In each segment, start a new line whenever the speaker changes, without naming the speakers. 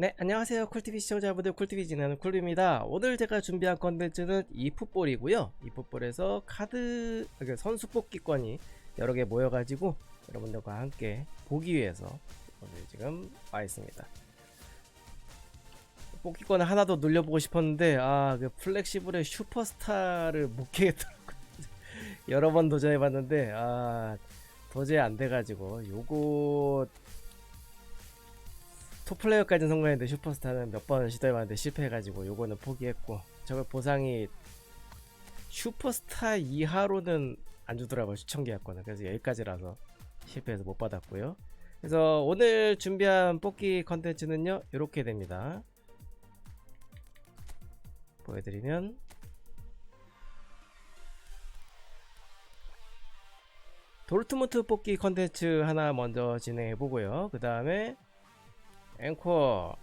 네, 안녕하세요. 쿨TV 시청자분들, 쿨TV 진행하는 쿨입니다. 오늘 제가 준비한 컨텐츠는 이 풋볼이고요. 이 풋볼에서 카드, 그러니까 선수 뽑기권이 여러 개 모여가지고 여러분들과 함께 보기 위해서 오늘 지금 와 있습니다. 뽑기권을 하나 더 눌려보고 싶었는데, 아, 그 플렉시블의 슈퍼스타를 못 깨겠더라고요. 여러 번 도전해봤는데, 아, 도저히 안 돼가지고, 요거 톱플레이어까지는 성공했는데 슈퍼스타는 몇 번 시도해봤는데 실패해가지고 요거는 포기했고 저거 보상이 슈퍼스타 이하로는 안 주더라고요 추천 계약권은 그래서 여기까지라서 실패해서 못 받았고요. 그래서 오늘 준비한 뽑기 컨텐츠는요 이렇게 됩니다. 보여드리면 도르트문트 뽑기 컨텐츠 하나 먼저 진행해 보고요. 그 다음에 앵커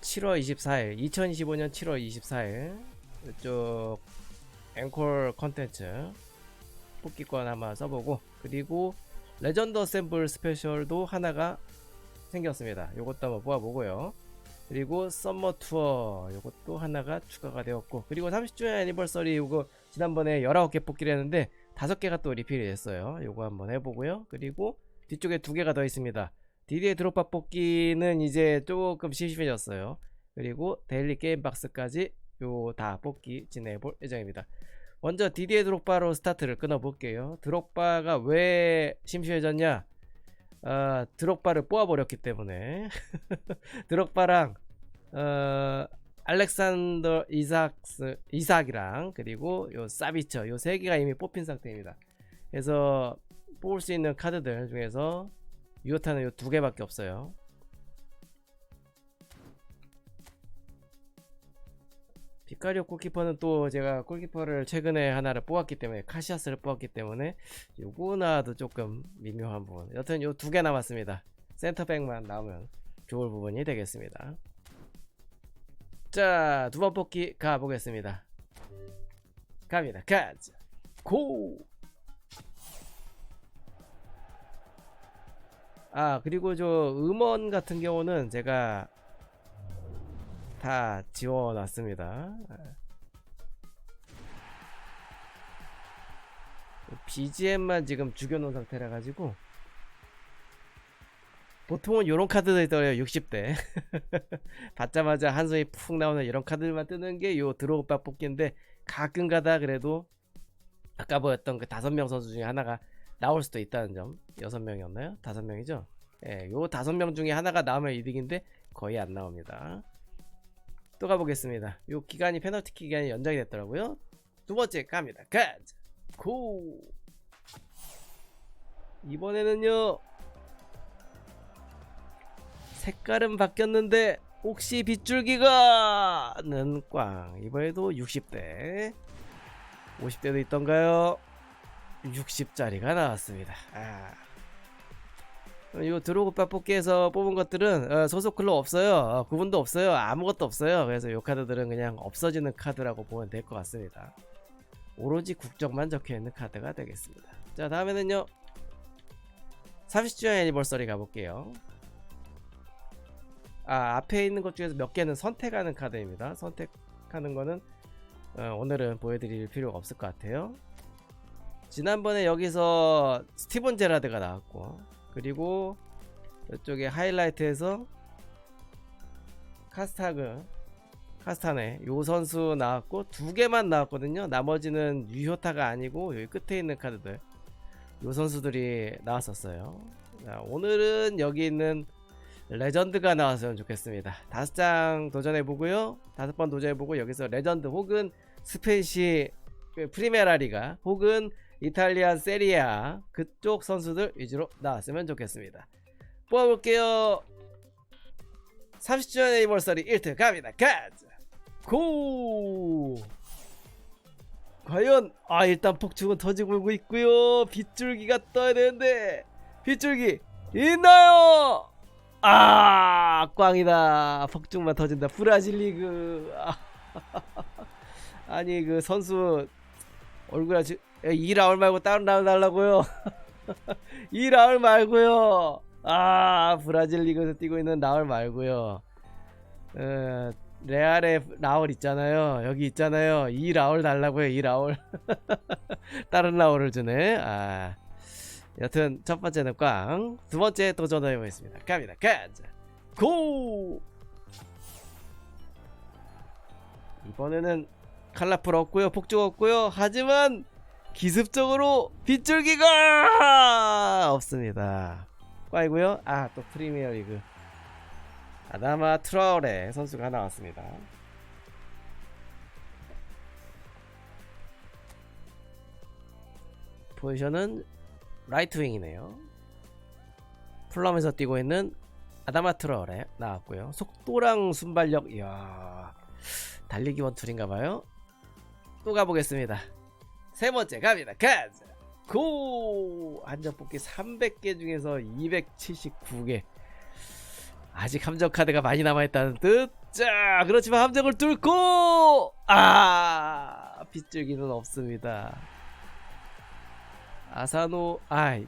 7월 24일 2025년 7월 24일 이쪽 앵콜 컨텐츠 뽑기권 한번 써보고 그리고 레전드 어셈블 스페셜도 하나가 생겼습니다. 요것도 한번 뽑아보고요. 그리고 썸머 투어 요것도 하나가 추가가 되었고 그리고 30주년 애니버서리 요거 지난번에 19개 뽑기를 했는데 5개가 또 리필이 됐어요. 요거 한번 해보고요. 그리고 뒤쪽에 두 개가 더 있습니다 디디의 드롭밥 뽑기는 이제 조금 심심해졌어요. 그리고 데일리 게임 박스까지 요 다 뽑기 진행해 볼 예정입니다. 먼저 디디의 드롭바로 스타트를 끊어 볼게요. 드롭바가 왜 심심해졌냐? 아, 드롭바를 뽑아 버렸기 때문에 드롭바랑 어, 알렉산더 이삭스 이삭이랑 그리고 요 사비처 요 세 개가 이미 뽑힌 상태입니다. 그래서 뽑을 수 있는 카드들 중에서 유효타는 요 두 개밖에 없어요. 비카리오 골키퍼는 또 제가 골키퍼를 최근에 하나를 뽑았기 때문에 카시아스를 뽑았기 때문에 요거나도 조금 미묘한 부분. 여튼 요 두 개 남았습니다. 센터백만 나오면 좋을 부분이 되겠습니다. 자, 두 번 뽑기 가보겠습니다. 갑니다. 가자. 고! 아 그리고 저 음원 같은 경우는 제가 다 지워놨습니다. BGM만 지금 죽여놓은 상태라 가지고 보통은 요런 카드들이 떠요 60대. 받자마자 한손이 푹 나오는 이런 카드들만 뜨는 게 요 드로우바 뽑기인데 가끔 가다 그래도 아까 보였던 그 다섯 명 선수 중에 하나가 나올 수도 있다는 점. 여섯 명이었나요? 다섯 명이죠? 예, 요 다섯 명 중에 하나가 나오면 이득인데 거의 안 나옵니다. 또 가보겠습니다. 요 기간이 페널티 기간이 연장이 됐더라고요. 두 번째 갑니다. 가자. 고. 이번에는요. 색깔은 바뀌었는데 혹시 빗줄기가는 꽝. 이번에도 60대. 50대도 있던가요? 60짜리가 나왔습니다. 아. 이 드로그바 뽑기에서 뽑은 것들은 어, 소속 클럽 없어요. 어, 구분도 없어요. 아무것도 없어요. 그래서 이 카드들은 그냥 없어지는 카드라고 보면 될 것 같습니다. 오로지 국적만 적혀 있는 카드가 되겠습니다. 자 다음에는요 30주년 애니버서리 가볼게요. 아 앞에 있는 것 중에서 몇 개는 선택하는 카드입니다. 선택하는 거는 어, 오늘은 보여드릴 필요가 없을 것 같아요. 지난번에 여기서 스티븐 제라드가 나왔고 그리고 이쪽에 하이라이트에서 카스타그 카스타네 요 선수 나왔고 두 개만 나왔거든요. 나머지는 유효타가 아니고 여기 끝에 있는 카드들 요 선수들이 나왔었어요. 자, 오늘은 여기 있는 레전드가 나왔으면 좋겠습니다. 다섯 장 도전해 보고요. 다섯 번 도전해 보고 여기서 레전드 혹은 스페시 그 프리메라리가 혹은 이탈리안 세리아 그쪽 선수들 위주로 나왔으면 좋겠습니다. 뽑아볼게요. 30주년 애니버서리 1등 갑니다. 가자. 고! 과연 아 일단 폭죽은 터지고 있고요. 빗줄기가 떠야 되는데 빗줄기 있나요? 아 꽝이다. 폭죽만 터진다. 브라질 리그. 아, 아니 그 선수 얼굴 아주 이 라울 말고 다른 라울 달라고요. 이 라울 말고요. 아 브라질 리그에서 뛰고 있는 라울 말고요. 어, 레알의 라울 있잖아요. 여기 있잖아요. 이 라울 달라고요. 이 라울. 다른 라울을 주네. 아. 여튼 첫 번째는 꽝. 두 번째 도전해 보겠습니다. 갑니다. 가자. 고! 이번에는 칼라풀 없고요. 폭죽 없고요. 하지만 기습적으로 빗줄기가 없습니다. 꽝이고요. 아, 또 프리미어 리그. 아다마 트라우레 선수가 나왔습니다. 포지션은 라이트 윙이네요. 풀럼에서 뛰고 있는 아다마 트라우레 나왔고요. 속도랑 순발력, 이야 달리기 원툴인가봐요. 또 가보겠습니다. 세 번째 갑니다. 가자. 고! 한정 뽑기 300개 중에서 279개. 아직 함정 카드가 많이 남아있다는 뜻. 자, 그렇지만 함정을 뚫고 아 빗줄기는 없습니다. 아사노 아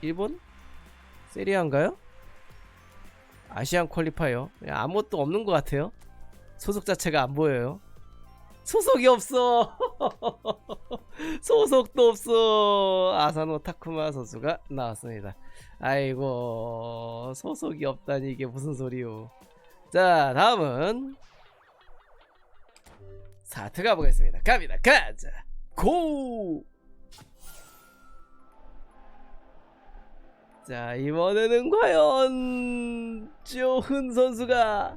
일본 세리아인가요? 아시안 퀄리파이어 아무것도 없는 것 같아요. 소속 자체가 안 보여요. 소속이 없어. 소속도 없어. 아사노 타쿠마 선수가 나왔습니다. 아이고 소속이 없다니 이게 무슨 소리요. 자 다음은 사트 가보겠습니다. 갑니다. 가자. 고. 자 이번에는 과연 조흔 선수가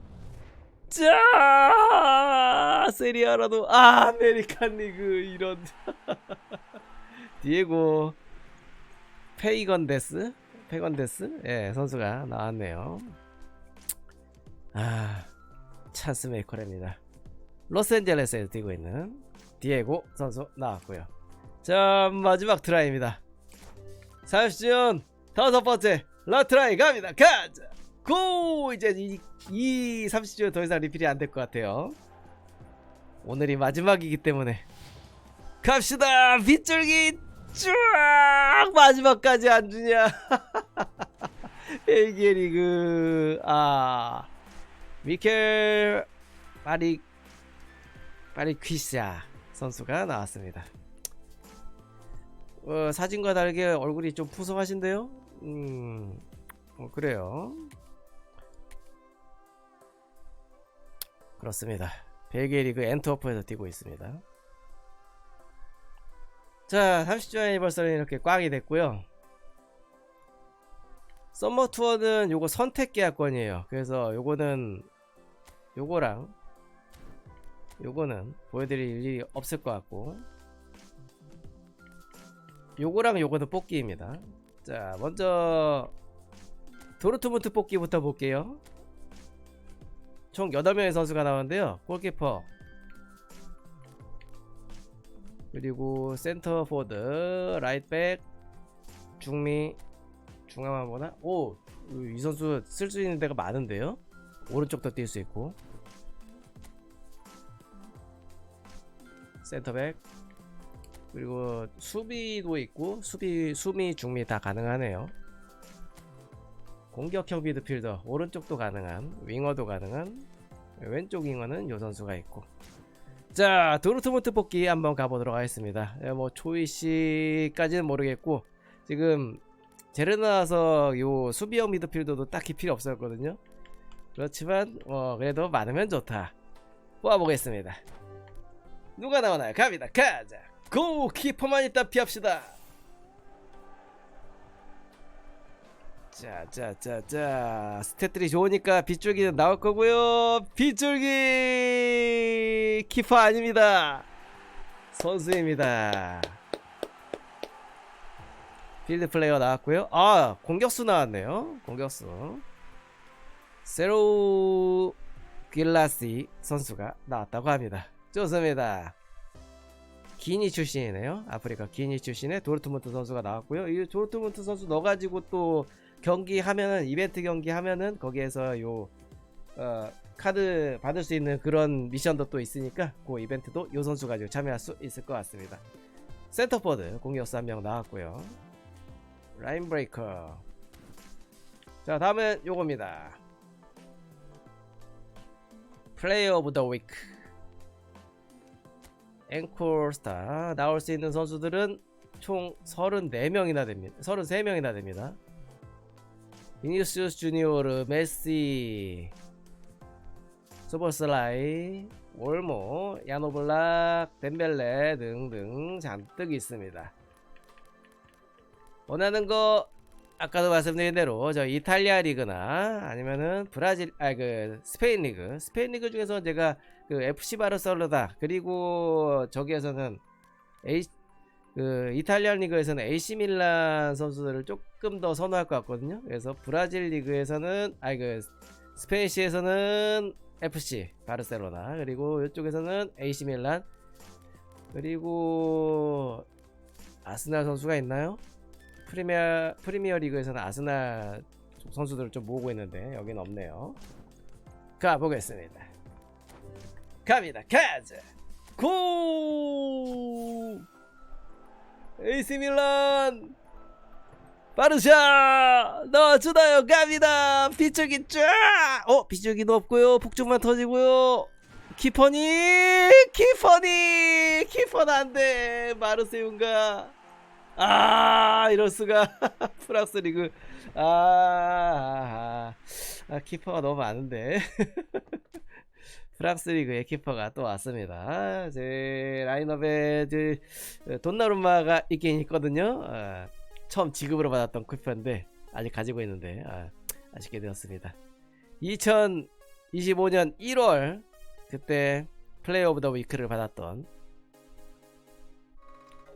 자 세리아라도 아 아메리칸 리그 이런. 디에고 페이건데스? 페건데스? 예 선수가 나왔네요. 아 찬스 메이커랍니다. 로스앤젤레스에서 뛰고 있는 디에고 선수 나왔고요. 자 마지막 트라이입니다. 30전 다섯 번째 라트라이 갑니다. 가자 고! 이제 이, 이 30주 더 이상 리필이 안 될 것 같아요. 오늘이 마지막이기 때문에. 갑시다! 빗줄기 쫙 마지막까지 안 주냐? 벨기에 리그. 아. 미켈 파리 파리 퀴샤 선수가 나왔습니다. 어, 사진과 다르게 얼굴이 좀 푸성하신데요? 음 어, 그래요 그렇습니다. 벨기에 리그 엔트워프에서 뛰고 있습니다. 자, 30주년 애니버서리 이렇게 꽝이 됐고요. 썸머 투어는 요거 선택 계약권이에요. 그래서 요거는 요거랑 요거는 보여드릴 일이 없을 것 같고 요거랑 요거는 뽑기입니다. 자, 먼저 도르트문트 뽑기부터 볼게요. 총 8명의 선수가 나오는데요. 골키퍼 그리고 센터 포드, 라이트백, 중미, 중앙만 보나? 오! 이 선수 쓸 수 있는 데가 많은데요. 오른쪽도 뛸 수 있고 센터백 그리고 수비도 있고 수비, 수미, 중미 다 가능하네요. 공격형 미드필더 오른쪽도 가능한 윙어도 가능한 왼쪽 윙어는 요 선수가 있고. 자 도르트문트 뽑기 한번 가보도록 하겠습니다. 예, 뭐 초이씨까지는 모르겠고 지금 제르 나와서 요 수비형 미드필더도 딱히 필요 없었거든요. 그렇지만 어 그래도 많으면 좋다. 뽑아보겠습니다. 누가 나오나요? 갑니다. 가자. 고 키퍼만 있다 피합시다 자, 자, 자, 자. 스탯들이 좋으니까 빗줄기는 나올 거고요. 빗줄기 키퍼 아닙니다. 선수입니다. 필드 플레이어 나왔고요. 아, 공격수 나왔네요. 공격수. 세로 길라시 선수가 나왔다고 합니다. 좋습니다. 기니 출신이네요. 아프리카 기니 출신의 도르트문트 선수가 나왔고요. 이 도르트문트 선수 넣어가지고 또 경기 하면은 이벤트 경기 하면은 거기에서 요 어, 카드 받을 수 있는 그런 미션도 또 있으니까 그 이벤트도 요 선수 가지고 참여할 수 있을 것 같습니다. 센터포드 공격수 한 명 나왔고요. 라인 브레이커. 자 다음은 요겁니다. 플레이어 오브 더 위크 앵콜 스타 나올 수 있는 선수들은 총 34명이나 됩니다. 33명이나 됩니다 비니시우스 주니오르 메시 소버슬라이 올모 야노블락 덴벨레 등등 잔뜩 있습니다. 원하는 거 아까도 말씀드린 대로 저 이탈리아 리그나 아니면은 브라질 아 그 스페인 리그 스페인 리그 중에서 제가 그 FC 바르셀로나 그리고 저기에서는 A 그 이탈리안 리그에서는 AC 밀란 선수들을 조금 더 선호할 것 같거든요. 그래서 브라질 리그에서는 아니 그 스페인시에서는 FC 바르셀로나 그리고 이쪽에서는 AC 밀란 그리고 아스날 선수가 있나요? 프리미어 프리미어 리그에서는 아스날 선수들을 좀 모으고 있는데 여기는 없네요. 가 보겠습니다. 갑니다. 가자. 고! AC 밀란. 바르샤 넣어주나요 갑니다. 빗줄기 쫙! 어 빗줄기도 없고요. 폭죽만 터지고요. 키퍼니? 키퍼니! 키퍼는 안돼. 마르세윤가. 아 이럴수가. 프랑스 리그. 아, 아, 아, 아 키퍼가 너무 많은데 프랑스 리그의 키퍼가 또 왔습니다. 제 라인업에 그 돈나룸마가 있긴 있거든요. 아, 처음 지급으로 받았던 키퍼인데 아직 가지고 있는데 아, 아쉽게 되었습니다. 2025년 1월 그때 플레이 오브 더 위크를 받았던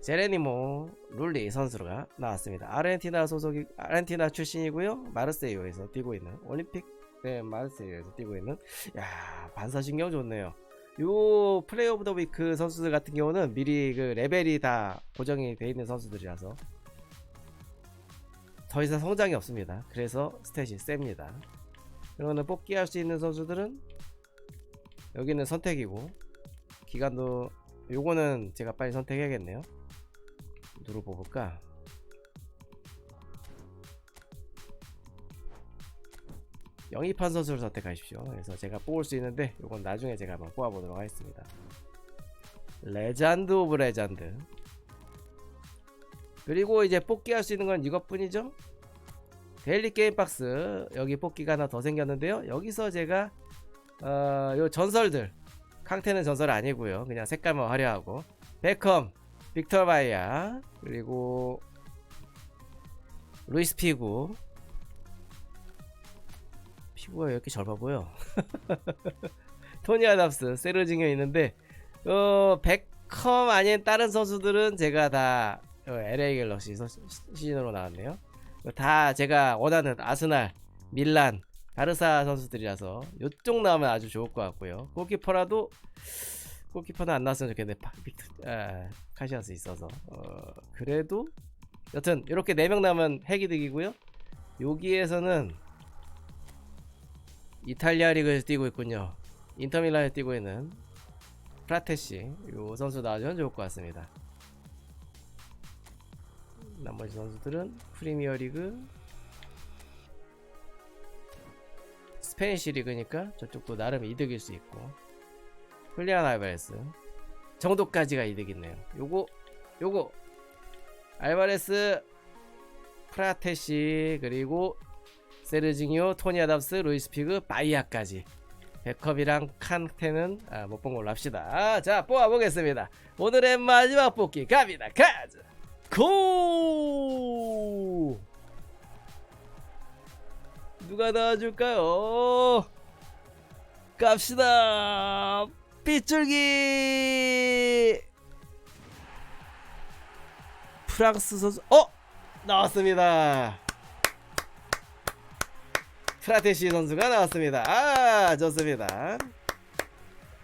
제레니모 룰리 선수가 나왔습니다. 아르헨티나 소속이 아르헨티나 출신이고요. 마르세유에서 뛰고 있는 올림픽 네, 마르세유에서 뛰고 있는 야 반사신경 좋네요. 요 플레이 오브 더 위크 선수들 같은 경우는 미리 그 레벨이 다 고정이 돼 있는 선수들이라서 더 이상 성장이 없습니다. 그래서 스탯이 셉니다. 그러면 뽑기 할 수 있는 선수들은 여기는 선택이고 기간도 요거는 제가 빨리 선택해야겠네요. 누구 뽑을까? 영입한 선수를 선택하십시오. 그래서 제가 뽑을 수 있는데 이건 나중에 제가 한번 뽑아보도록 하겠습니다. 레전드 오브 레전드. 그리고 이제 뽑기 할 수 있는 건 이것뿐이죠. 데일리 게임 박스 여기 뽑기가 하나 더 생겼는데요. 여기서 제가 어, 요 전설들 캉테는 전설 아니고요. 그냥 색깔만 화려하고 베컴, 빅터 바이아 그리고 루이스 피구 피부가 왜 이렇게 젊어 보여? 토니 아답스, 세르징io 있는데 어 베컴 아닌 다른 선수들은 제가 다 어, LA 갤럭시 서- 시즌으로 나왔네요. 다 제가 원하는 아스날, 밀란, 바르사 선수들이라서 이쪽 나오면 아주 좋을 것 같고요. 골키퍼라도 골키퍼는 안 나왔으면 빅- 아, 카시아스 있어서 어, 그래도 여튼 이렇게 4명 나오면 핵이득이고요. 여기에서는 이탈리아 리그에서 뛰고 있군요. 인터밀란에 뛰고 있는 프라테시 요 선수 나와주면 좋을 것 같습니다. 나머지 선수들은 프리미어 리그 스페니시 리그니까 저쪽도 나름 이득일 수 있고 훌리안 알바레스 정도까지가 이득이네요. 요거 요거 알바레스 프라테시 그리고 세르징io, 토니 아담스, 루이스 피그, 바이아까지 백컵이랑 칸테는 아, 못본 걸로 합시다. 아, 자 뽑아보겠습니다. 오늘의 마지막 뽑기 갑니다. 가자. 고! 누가 나와줄까요? 갑시다. 빗줄기. 프랑스 선수. 어 나왔습니다. 프라테시 선수가 나왔습니다. 아 좋습니다.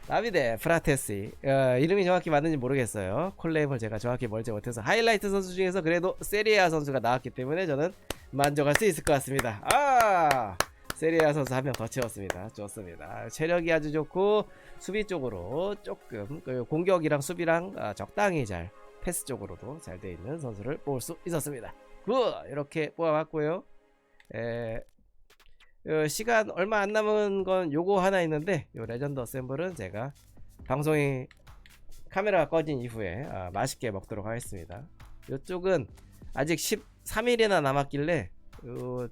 나비데 프라테시 어, 이름이 정확히 맞는지 모르겠어요. 콜레임을 제가 정확히 멀지 못해서 하이라이트 선수 중에서 그래도 세리아 선수가 나왔기 때문에 저는 만족할 수 있을 것 같습니다. 아 세리아 선수 한 명 더 채웠습니다. 좋습니다. 체력이 아주 좋고 수비 쪽으로 조금 그 공격이랑 수비랑 아, 적당히 잘 패스 쪽으로도 잘 돼 있는 선수를 뽑을 수 있었습니다. 굿 이렇게 뽑아봤고요. 에, 어, 시간 얼마 안 남은 건 요거 하나 있는데 요 레전드 어셈블은 제가 방송이 카메라가 꺼진 이후에 아, 맛있게 먹도록 하겠습니다. 요쪽은 아직 13일이나 남았길래 요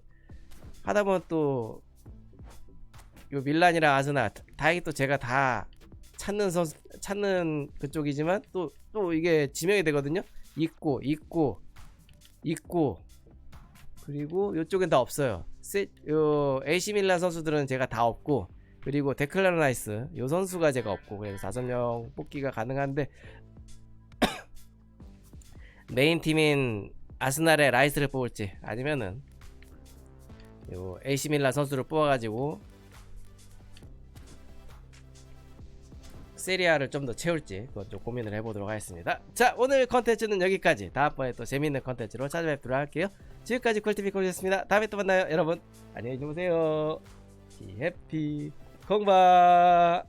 하다 보면 또 요 밀란이랑 아스날 다행히 또 제가 다 찾는 선수 찾는 그쪽이지만 또또 이게 지명이 되거든요. 있고 있고 있고 그리고 요쪽엔 다 없어요. 밀란 선수들은 제가 다 없고 그리고 데클라르 나이스 요 선수가 제가 없고 그래서 다섯 명 뽑기가 가능한데 메인 팀인 아스날의 라이스를 뽑을지 아니면은 요 밀란 선수를 뽑아가지고 세리아를 좀 더 채울지 그건 좀 고민을 해보도록 하겠습니다. 자 오늘 컨텐츠는 여기까지 다음번에 또 재밌는 컨텐츠로 찾아뵙도록 할게요. 지금까지 쿨TV 콜이었습니다. 다음에 또 만나요 여러분 안녕히 주무세요. 비 해피 건바